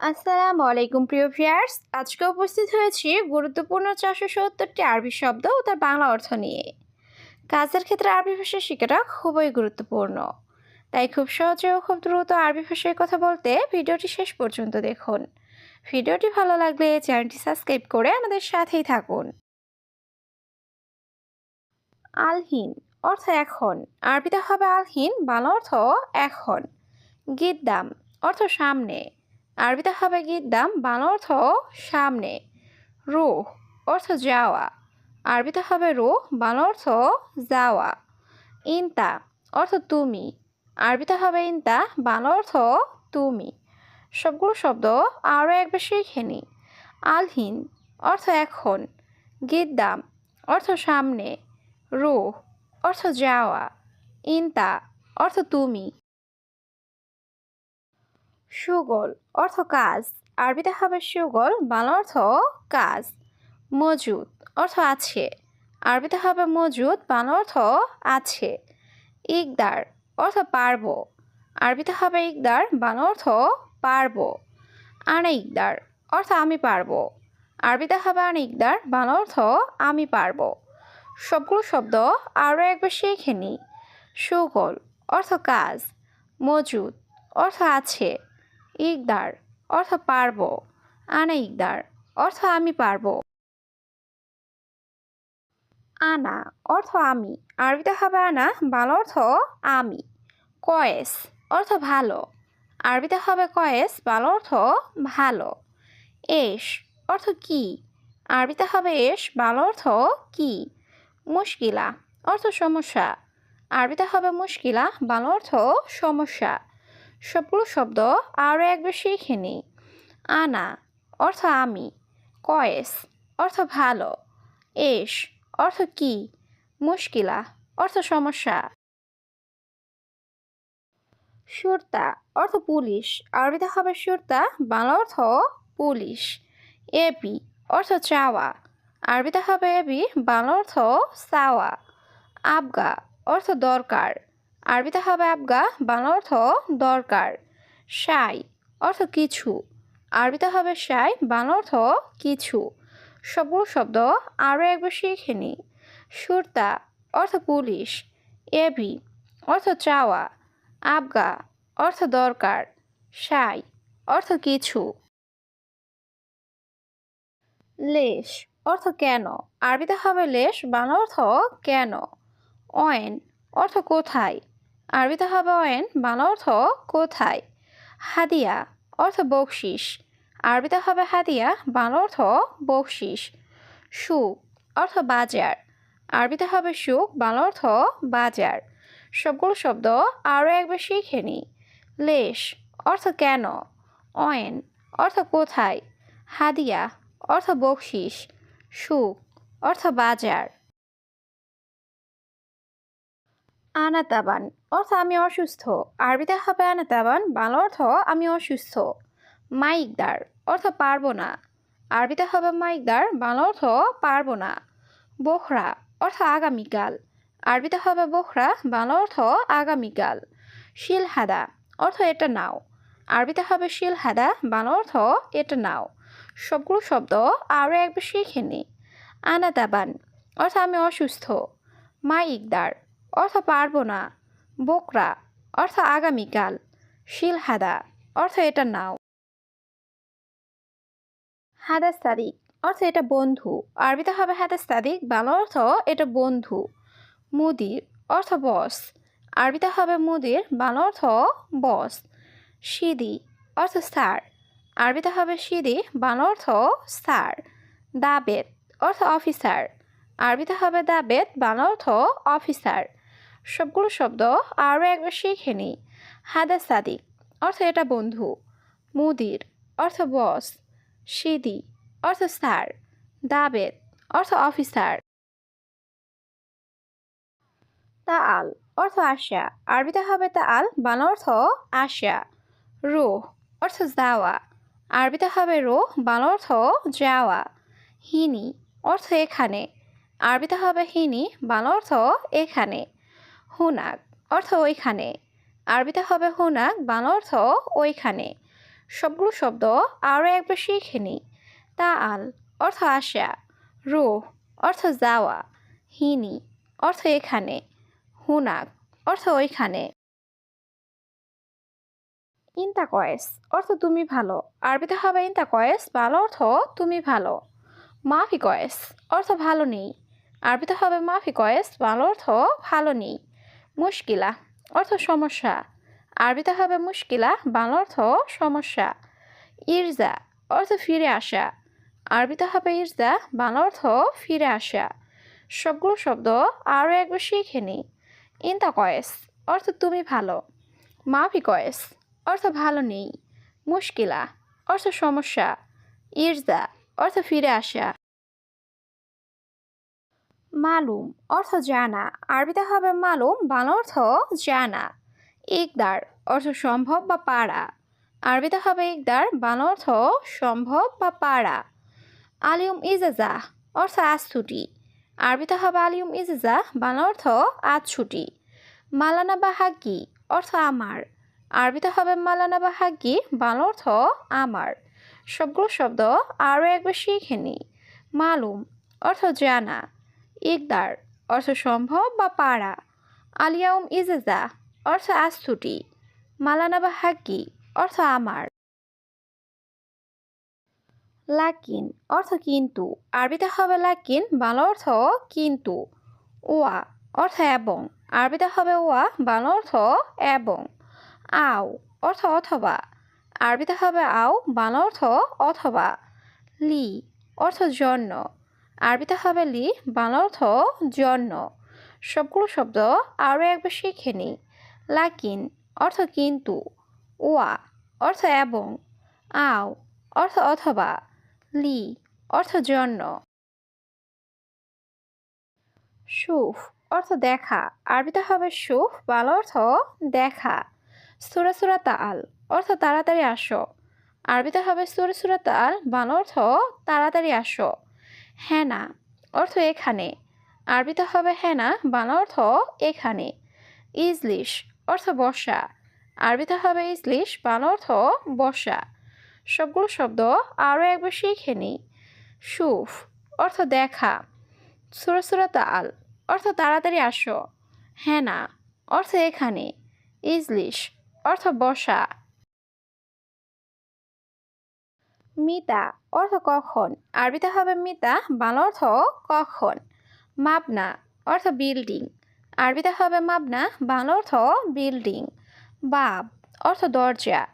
আসসালামু আলাইকুম, প্রিয় ভিয়ার্স আজকে উপস্থিত হয়েছি গুরুত্বপূর্ণ চারশো সত্তরটি আরবি শব্দ ও তার বাংলা অর্থ নিয়ে। কাজের ক্ষেত্রে আরবি ভাষা শেখাটা খুবই গুরুত্বপূর্ণ। তাই খুব সহজে ও খুব দ্রুত আরবি ভাষায় কথা বলতে ভিডিওটি শেষ পর্যন্ত দেখুন। ভিডিওটি ভালো লাগলে চ্যানেলটি সাবস্ক্রাইব করে আমাদের সাথেই থাকুন। আলহিন অর্থ এখন। আরবিতে হবে আলহিন, বাংলা অর্থ এখন। গিদ্দাম অর্থ সামনে। আরবিতে হবে গিদ্দাম বাংলা অর্থ সামনে। রুহ অর্থ যাওয়া। আরবিতে হবে রুহ বাংলা অর্থ যাওয়া। ইনতা অর্থ তুমি। আরবিতে হবে ইনতা বাংলা অর্থ তুমি। সবগুলো শব্দ আরও একবার শিখে নিই আলহিন অর্থ এখন। গিদ্দাম অর্থ সামনে। রুহ অর্থ যাওয়া। ইনতা অর্থ তুমি। সুগল অর্থ কাজ। আরবিতে হবে সুগল, বাংলা অর্থ কাজ। মজুদ অর্থ আছে। আরবিতে হবে মজুদ বাংলা অর্থ আছে। ইকদার অর্থ পারব। আরবিতে হবে ইকদার, বাংলা অর্থ পারব। আনা ইকদার অর্থ আমি পারব। আরবিতে হবে আনা ইকদার, বাংলা অর্থ আমি পারব। সবগুলো শব্দ আরও একবার শিখে নিই সুগল অর্থ কাজ। মজুদ অর্থ আছে। ইকদার, অর্থ পারব। আনা ইকদার, অর্থ আমি পারব। আনা, অর্থ আমি। আরবিতে হবে আনা, বাংলা অর্থ আমি। কয়েস, অর্থ ভালো। আরবিতে হবে কয়েস, বাংলা অর্থ ভালো। এস, অর্থ কি? আরবিতে হবে এস, বাংলা অর্থ কি? মুশকিলা, অর্থ সমস্যা। আরবিতে হবে মুশকিলা, বাংলা অর্থ সমস্যা। সবগুলো শব্দ আরও একবার শিখে নিই। আনা, অর্থ আমি। কয়েস, অর্থ ভালো। এস, অর্থ কি? মুশকিলা, অর্থ সমস্যা। সুরতা, অর্থ পুলিশ। আরবিতে হবে সুরতা, বাংলা অর্থ পুলিশ। এপি অর্থ চাওয়া। আরবিতে হবে এবি, বাংলা অর্থ চাওয়া। আবগা, অর্থ দরকার। আরবিতে হবে আবগা, বাংলা অর্থ দরকার। সাই অর্থ কিছু। আরবিতে হবে সাই, বাংলা অর্থ কিছু। সবগুলো শব্দ আরও একবার শিখে নিই সুরতা অর্থ পুলিশ। এবি অর্থ চাওয়া। আবগা অর্থ দরকার। সাই অর্থ কিছু। লেশ অর্থ কেন? আরবিতে হবে লেশ, বাংলা অর্থ কেন? অয়েন অর্থ কোথায়? আরবিতে হবে অয়েন, বাংলা অর্থ কোথায়? হাদিয়া, অর্থ বকশিস। আরবিতে হবে হাদিয়া, বাংলা অর্থ বকশিস। সুখ, অর্থ বাজার। আরবিতে হবে সুখ, বাংলা অর্থ বাজার। সবগুলো শব্দ আরও একবার শিখে নিই। লেশ, অর্থ কেন? অয়েন, অর্থ কোথায়? হাদিয়া, অর্থ বকশিস। সুখ, অর্থ বাজার। আনাতাবান অর্থ আমি অসুস্থ। আরবিতে হবে আনাতাবান বাংলা অর্থ আমি অসুস্থ। মাইকদার, অর্থ পারব না। আরবিতে হবে মাইকদার, বাংলা অর্থ পারব না। বোখরা, অর্থ আগামীকাল আরবিতে হবে বোখরা, বাংলা অর্থ আগামীকাল শিলহাদা, অর্থ এটা নাও। আরবিতে হবে শিলহাদা, বাংলা অর্থ এটা নাও। সবগুলো শব্দ আরও একবার শিখে নিই আনাতাবান অর্থ আমি অসুস্থ। মা ইকদার অর্থ পারব না। বোকরা, অর্থ আগামীকাল শিলহাদা, অর্থ এটা নাও। হাদাস তারিক অর্থ এটা বন্ধু। আরবিতে হবে হাদাস তারিক বাংলা অর্থ এটা বন্ধু। মুদির, অর্থ বস। আরবিতে হবে মুদির, বাংলা অর্থ বস। সিদি, অর্থ স্যার। আরবিতে হবে সিদি, বাংলা অর্থ স্যার। দাবেদ, অর্থ অফিসার। আরবিতে হবে দাবেদ, বাংলা অর্থ অফিসার। সবগুলো শব্দ আরও একবার শিখে নিই। হাদা সাদিক, অর্থ এটা বন্ধু। মুদির, অর্থ বস। সিদি, অর্থ স্যার। দাবেদ, অর্থ অফিসার। তা আল অর্থ আশা। আরবিতে হবে তা আল বাংলা অর্থ আশা। রোহ, অর্থ যাওয়া। আরবিতে হবে রোহ, বাংলা অর্থ যাওয়া। হিনি, অর্থ এখানে। আরবিতে হবে হিনি, বাংলা অর্থ এখানে। হুনাক অর্থ ওইখানে। আরবিতে হবে হুনাক, বাংলা অর্থ ওইখানে। সবগুলো শব্দ আরও একবার শিখে নিই তা আল অর্থ আসা রুহ অর্থ যাওয়া। হিনি অর্থ এখানে। হুনাক অর্থ ওইখানে। ইন্তা কয়েস অর্থ তুমি ভালো। আরবিতে হবে ইন্তা কয়েস ভালো অর্থ তুমি ভালো। মাফি কয়েস অর্থ ভালো নেই। আরবিতে হবে মাফি কয়েস ভালো অর্থ ভালো নেই। মুশকিলা, অর্থ সমস্যা। আরবিতে হবে মুশকিলা, বাংলা অর্থ সমস্যা। ইরজা, অর্থ ফিরে আসা। আরবিতে হবে ইরজা, বাংলা অর্থ ফিরে আসা। সবগুলো শব্দ আরও একবার শিখে নিই ইন্তা কয়েস অর্থ তুমি ভালো। মাফি কয়েস অর্থ ভালো নেই। মুশকিলা, অর্থ সমস্যা। ইরজা, অর্থ ফিরে আসা। মালুম অর্থ জানা। আরবিতে হবে মালুম, বাংলা অর্থ জানা। ইকদার অর্থ সম্ভব বা পারা। আরবিতে হবে ইকদার, বাংলা অর্থ সম্ভব বা পারা। আলিউম ইজাজা অর্থ আজ ছুটি আরবিতে হবে আলিউম ইজাজা, বাংলা অর্থ আজ ছুটি মালানা বা হাগ্গি অর্থ আমার। আরবিতে হবে মালানা বা হাগ্গি, বাংলা অর্থ আমার। সবগুলো শব্দ আরও একবার শিখে নিই মালুম অর্থ জানা। ইকদার, অর্থ সম্ভব বা পারা আলিয়াউম ইজেজা, অর্থ আজ ছুটি। মালানা বা হাক্কি, অর্থ আমার। লাকিন, অর্থ কিন্তু। আরবিতে হবে লাকিন, বাংলা অর্থ কিন্তু। ওয়া, অর্থ এবং। আরবিতে হবে ওয়া, বাংলা অর্থ এবং। আও, অর্থ অথবা। আরবিতে হবে আও, বাংলা অর্থ অথবা। লি, অর্থ জন্য। আরবিতে হবে লি, বাংলা অর্থ জন্য। সবগুলো শব্দ আরও একবার শিখে নিই। লাকিন, অর্থ কিন্তু। ওয়া, অর্থ এবং। আও, অর্থ অথবা। লি, অর্থ জন্য। সুফ, অর্থ দেখা। আরবিতে হবে সুফ, বাংলা অর্থ দেখা। সুরা সুরা তাল, অর্থ তাড়াতাড়ি আসো। আরবিতে হবে সুরা সুরা তাল, বাংলা অর্থ তাড়াতাড়ি আসো। হেনা অর্থ এখানে। আরবিতে হবে হেনা বাংলা অর্থ এখানে। ইজলিশ, অর্থ বসা আরবিতে হবে ইজলিশ, বাংলা অর্থ বসা সবগুলো শব্দ আরও একবার শিখে নিই। সুফ, অর্থ দেখা। সুরা সুরা তাল, অর্থ তাড়াতাড়ি আসো। হেনা অর্থ এখানে। ইজলিশ, অর্থ বসা মিতা অর্থ কখন? আরবিতে হবে মিতা, বাংলা অর্থ কখন? মাবনা অর্থ বিল্ডিং আরবিতে হবে মাবনা বাংলা অর্থ বিল্ডিং বাব অর্থ দরজা।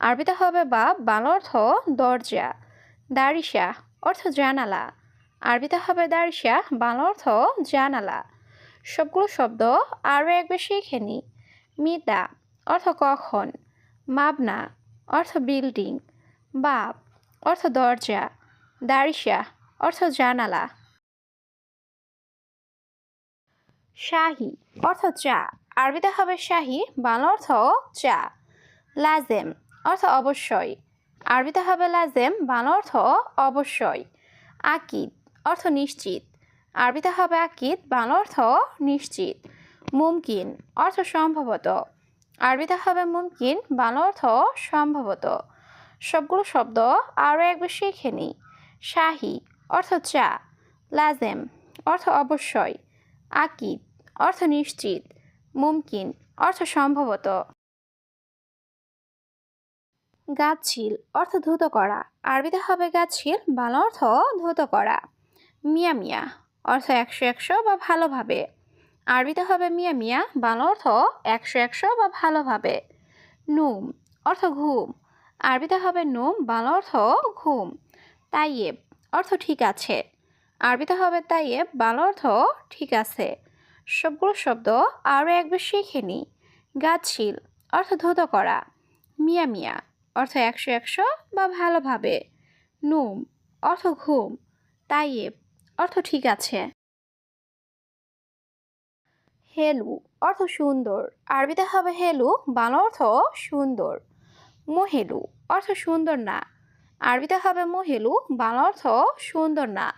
আরবিতে হবে বাব, বাংলা অর্থ দরজা। দারিসা অর্থ জানালা। আরবিতে হবে দারিসা বাংলা অর্থ জানালা। সবগুলো শব্দ আরও একবার শিখে নিই মিতা অর্থ কখন? মাবনা অর্থ বিল্ডিং বাব অর্থ দরজা দারিসা অর্থ জানালা। শাহি, অর্থ চা। আরবিতে হবে শাহি, বাংলা অর্থ চা। লাজেম, অর্থ অবশ্যই। আরবিতে হবে লাজেম, বাংলা অর্থ অবশ্যই। আকিদ, অর্থ নিশ্চিত। আরবিতে হবে আকিদ, বাংলা অর্থ নিশ্চিত। মুমকিন, অর্থ সম্ভবত। আরবিতে হবে মুমকিন, বাংলা অর্থ সম্ভবত। সবগুলো শব্দ আরও একবার শিখে নিই। শাহি অর্থ চা, লাজেম অর্থ অবশ্যই, আকিদ অর্থ নিশ্চিত, মুমকিন অর্থ সম্ভবত। গাছিল অর্থ ধুত করা, আরবিতে হবে গাছিল বাংলা অর্থ ধুত করা। মিয়া মিয়া অর্থ একশো একশো বা ভালোভাবে, আরবিতে হবে মিয়া মিয়া, বাংলা অর্থ একশো একশো বা ভালোভাবে। নুম অর্থ ঘুম আরবিতে হবে নুম, বাংলা অর্থ ঘুম। তাইয়েব, অর্থ ঠিক আছে। আরবিতে হবে তাইয়েব, বাংলা অর্থ ঠিক আছে। সবগুলো শব্দ আরও একবার শিখে নিই গাছিল, অর্থ ধুত করা। মিয়া মিয়া, অর্থ একশো একশো বা ভালোভাবে। নুম, অর্থ ঘুম। তাইয়েব, অর্থ ঠিক আছে। হেলু, অর্থ সুন্দর। আরবিতে হবে হেলু, বাংলা অর্থ সুন্দর। মোহেলু অর্থ সুন্দর না। আরবিতে হবে মোহেলু, বাংলা অর্থ সুন্দর না।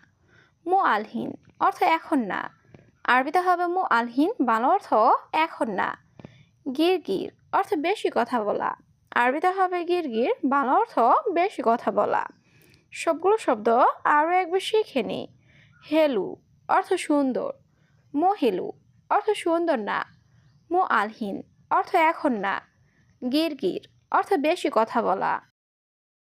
মো আলহীন অর্থ এখন না। আরবিতে হবে মো আলহীন বাংলা অর্থ এখন না। গির গির অর্থ বেশি কথা বলা। আরবিতে হবে গিরগির, বাংলা অর্থ বেশি কথা বলা। সবগুলো শব্দ আরও একবার শিখে নিই হেলু অর্থ সুন্দর। মো হেলু অর্থ সুন্দর না। মো আলহীন অর্থ এখন না। গিরগির অর্থ বেশি কথা বলা।